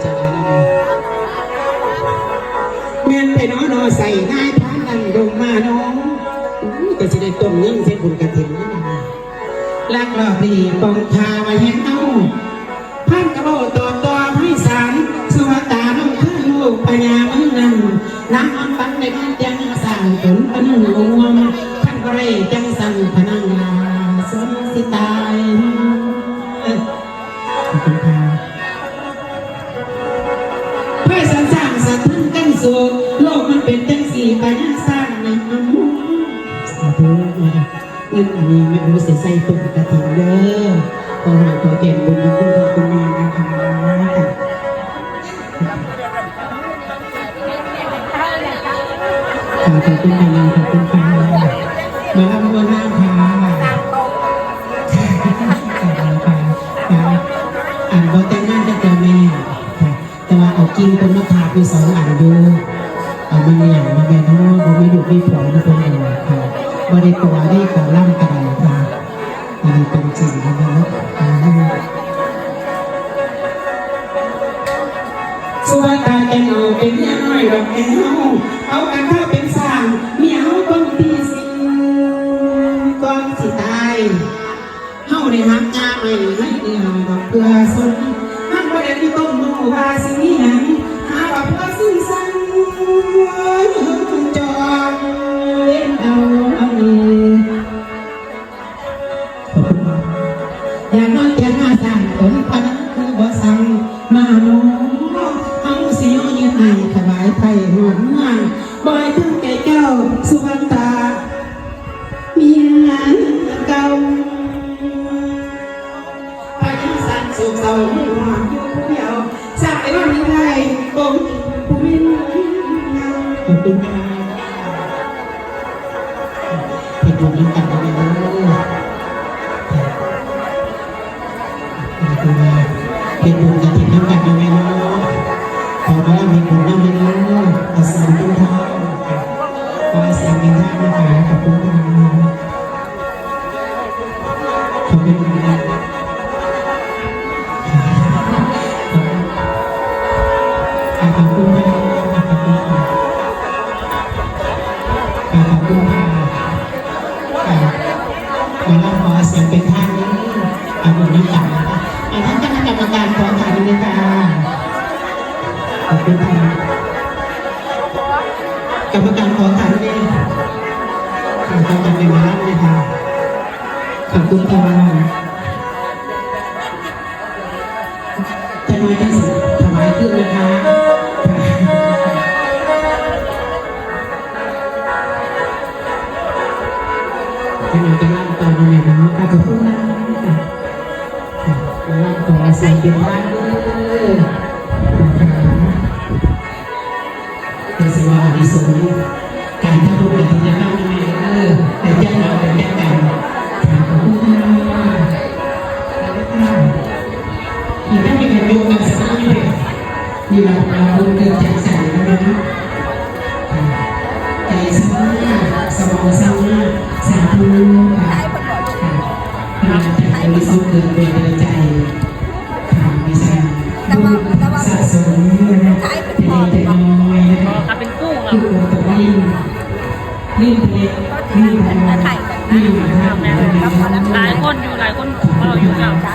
ใจนะเมียนไปน้อนอใส่ง่ายพานันดงมาน้องก็จะได้ต้มเงื่องใส่บุญกระถิ่นนะลักลอบดีปองพามาเห็นเอาพันกระโบต่อต่อให้สารสวตาน้องข้าลูกปัญญามือนั่นน้ำมันฟังในมันยังสั่งผลปนุงวมพันกระเรจังสั่ง โลกมันเป็นจังสีไปยังสร้างในมันมุ่งสาธุนะคะเงินอันนี้ไม่รู้เสียใส่ตุ่มกระถิ่นเด้อขอให้ขอเก่งบุญคุณพ่อคุณแม่นะคะขอบคุณค่ะขอบคุณค่ะมาลำบัวหน้าค่ะอ่านบทแต่งงานตั้งแต่แม่ค่ะ แต่ว่าเอากินคนมาถามมีสองอันดูเอามันอย่างมาแม่น้องบ่มีดุมีผัวมีคนอื่นค่ะบ่ได้ตัวได้ขอล่ำกระไดค่ะอันนี้เป็นจริงนะเนาะส่วนตาแกนเอาเป็นเมียน้อยดอกแก้วเอากันถ้า อบคุณมากอยากนอนเตียงมาสั่งผลพนักคือบ่สั่งมาโน้เฮาสิยอยืนให้ถวายไผ่หอมเมืองบ่ให้ถึงแก่เจ้าสุวรรณตาเมีงานเก่าพายุสั่นสุกเศร้าหัวอยู่ผู้เดียวสร้างไปว่ามีใครคง ขอบคุณค่ะจะมาจะถวายขึ้นนะคะจะมาจะร่างต่อมาเลยนะขอบคุณนะรับต่อใส่เป็นบ้า มีเราเราดูเกิดจากใจนะนะใจสมองสมองสมองสาธุค่ะพลังใจบริสุทธิ์เกิดเป็นใจค่ะมีสารบุญสะสมนะเป็นเล็กน้อยนะคะถ้าเป็นกุ้งคืออะตัวตัวนี้นี่เล็กนี่พอนี่มาทำหลายคนอยู่หลายคนเราอยู่แล้วข้า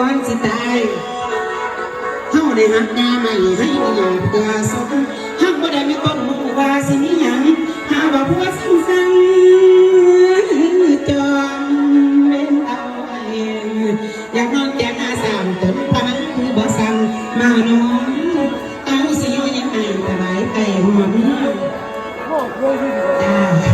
ก่อนสิตายเฮาได้หักงาใหม่ให้อีหยังตาสดเฮาบ่ได้มีต้นมุ่ว่าสิมีหยังหาว่าผัวสั่งสังจอมเว้นเอาเองอยากนอนแกงอาสามจนปานคือบ่สั่งมานอนเอาสิอยู่ยังไงสบายใจหอมโอ้โห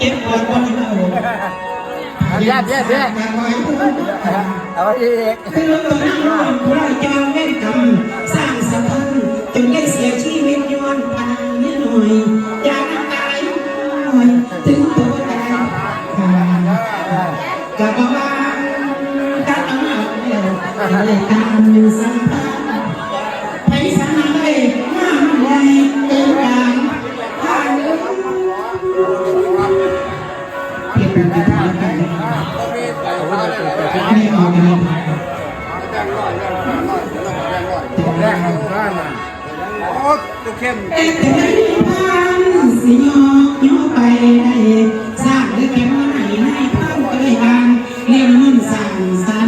เจ็บปวดคนนี้เยอะเยอะเยอะเอาไปเด็กคือเราต้องนั่งร่วมพระยาเวทกรรมสร้างสะพานจนได้เสียชีวิตย้อนพลังนิดหน่อยอย่าน้ำตายหน่อยถึงตัวตายกับบ้านกันเอาเลยการสร้าง แรกมันได้มาโอ้ตัวเข้มเอ็ดเอ็ดพันสิยอกยอไปได้สร้างหรือแก่ว่าไหนให้เพิ่มก็ได้บางเรียนมุ่นสั่งสา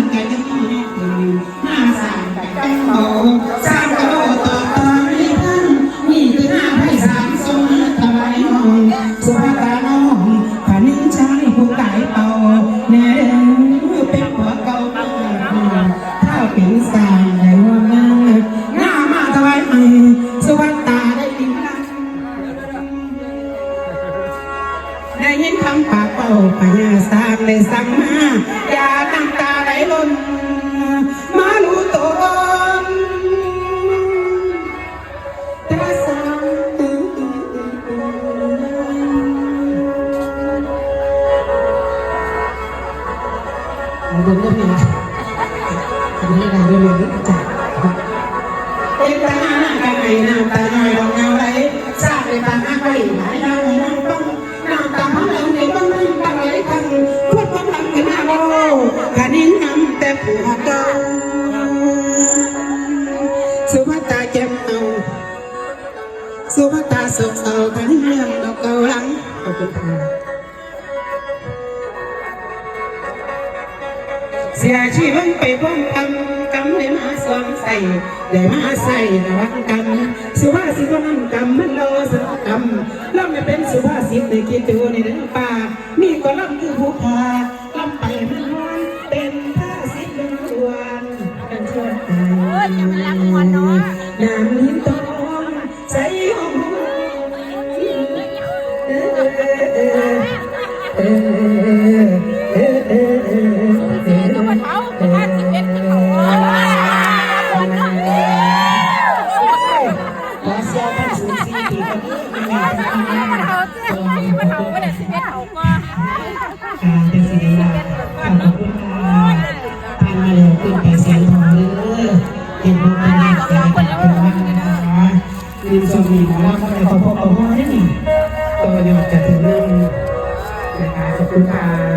คุณค่ะ เสียชีวิตไปพ้องคำกำเลยมาสวมใส่ได้มาใส่ระวังกำสุภาษิตว่านั่งกำมันโลสนกำล่ำไม่เป็นสุภาษิตในคิดดูในเรื่องป่ามีก็ล่ำคือผู้พาล่ำไปมันนอนเป็นท่าสิบล้วนกันชวนไปน้ำลิ้นต การเกษตรขอบคุณค่ะทานมาเล้วคุณไปแสนทองเลยเก็บมาเป็นแสนเป็นล้นนะคะลืมสมีหมอล้วก็าไปขอพ่อขอพ่อได้หนิตัวเดียวจะถึงเรื่องนะคะขอบคุณค่ะ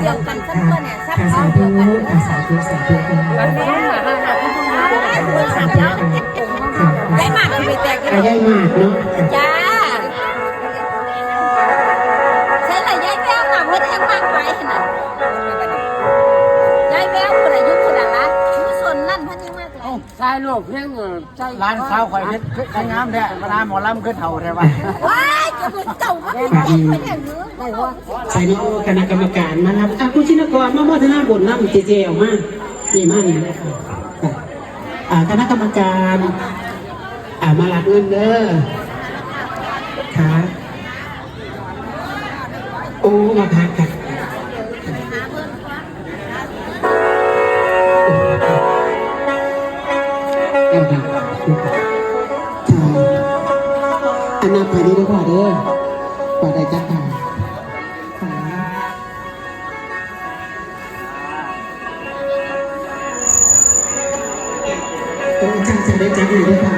เดียวกันสักตัวเนี่ยสักเท่าเดียวกันเลยสาธุสาธุสาธุวันนี้ค่วสาธุสาธุได้มากเลยแต่กันได้มากเนาะจ้า เลยใช่ลูกเพียงร้านข้าวข่อยเพชรใครงามแท้เวลาหมอลำขึ้นเท่าแท้ว่าว้ายจะเป็นเจ้ามาเป็นเด็กเป็นอย่างนี้ไม่ว่าใส่ในโอคณะกรรมการมาครับอะผู้ชินกรมาโมทนาบุญน้ำเจเจออกมานี่มานี่เลยค่ะค่ะอ่าคณะกรรมการอ่ามารับเงินเด้อค่ะโอ้มาพักค่ะเอาค่ะค่ะ นับไปนี้ด้วยพ่อเด้อพ่อได้จักค่ะต้องจ้างจะได้จักหน่ด้วยค่ะ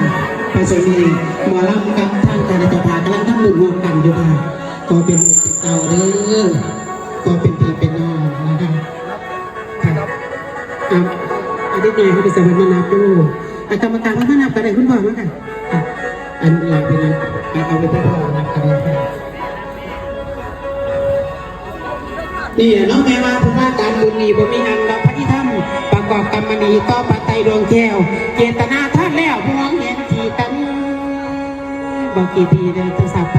ปัจจุบันหมอลำกับท่างการจักรพากำลังทำหนุนรวมกันอยู่ค่ะก็เป็นเก่าเด้อก็เป็นพี่เป็นน้องนะคะค่ะอะอันนี้เองเขาไปสมัครมานับดูอะกรรมการว่าถ้านับกันได้คุณพ่อมั้งค่ะอะอันหลังไปนับ อะเอาไปที่พ่อนับกันเลยค่ะนี่น้องแม่ว่าผู้ว่าการบุญนีบ่มีอันเราพระที่ทำประกอบกรรมนีต่อปัตไตรดวงแก้วเจตนาท่านแล้วพวงเห็นจีตันบอกกี่ทีเดินจะสาม